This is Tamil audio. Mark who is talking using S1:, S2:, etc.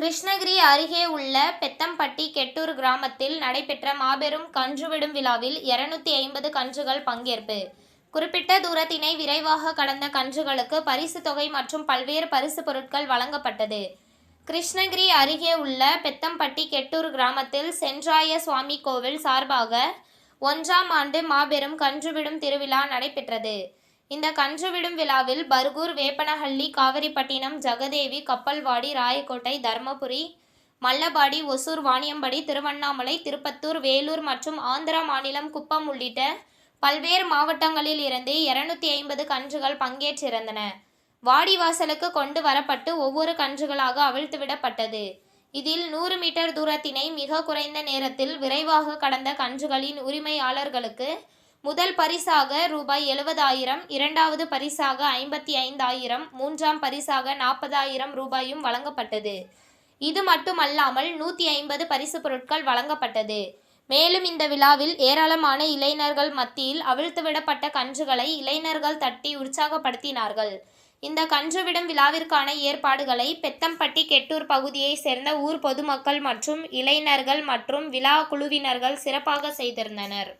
S1: கிருஷ்ணகிரி அருகே உள்ள பெத்தம்பட்டி கெட்டூர் கிராமத்தில் நடைபெற்ற மாபெரும் கன்றுவிடும் விழாவில் இருநூத்தி ஐம்பது கன்றுகள் பங்கேற்பு. குறிப்பிட்ட தூரத்தினை விரைவாக கடந்த கன்றுகளுக்கு பரிசு தொகை மற்றும் பல்வேறு பரிசு பொருட்கள் வழங்கப்பட்டது. கிருஷ்ணகிரி அருகே உள்ள பெத்தம்பட்டி கெட்டூர் கிராமத்தில் சென்றாய சுவாமி கோவில் சார்பாக ஒன்றாம் ஆண்டு மாபெரும் கன்றுவிடும் திருவிழா நடைபெற்றது. இந்த கன்றுவிடும் விழாவில் பர்கூர் வேப்பனஹள்ளி காவிரிப்பட்டினம் ஜெகதேவி கப்பல்வாடி ராயக்கோட்டை தர்மபுரி மல்லபாடி ஒசூர் வாணியம்படி திருவண்ணாமலை திருப்பத்தூர் வேலூர் மற்றும் ஆந்திரா மாநிலம் குப்பம் உள்ளிட்ட பல்வேறு மாவட்டங்களில் இருந்து இருநூத்தி ஐம்பது கன்றுகள் பங்கேற்றிருந்தன. வாடிவாசலுக்கு கொண்டு வரப்பட்டு ஒவ்வொரு கன்றுகளாக அவிழ்த்துவிடப்பட்டது. இதில் நூறு மீட்டர் தூரத்தினை மிக குறைந்த நேரத்தில் விரைவாக கடந்த கன்றுகளின் உரிமையாளர்களுக்கு முதல் பரிசாக ரூபாய் எழுபதாயிரம் இரண்டாவது பரிசாக ஐம்பத்தி ஐந்தாயிரம் மூன்றாம் பரிசாக நாற்பதாயிரம் ரூபாயும் வழங்கப்பட்டது. இது மட்டுமல்லாமல் நூற்றி ஐம்பது பரிசு பொருட்கள் வழங்கப்பட்டது. மேலும் இந்த விழாவில் ஏராளமான இளைஞர்கள் மத்தியில் அவிழ்த்துவிடப்பட்ட கன்றுகளை இளைஞர்கள் தட்டி உற்சாகப்படுத்தினார்கள். இந்த கன்றுவிடும் விழாவிற்கான ஏற்பாடுகளை பெத்தம்பட்டி கெட்டூர் பகுதியைச் சேர்ந்த ஊர் பொதுமக்கள் மற்றும் இளைஞர்கள் மற்றும் விழா குழுவினர்கள் சிறப்பாக செய்திருந்தனர்.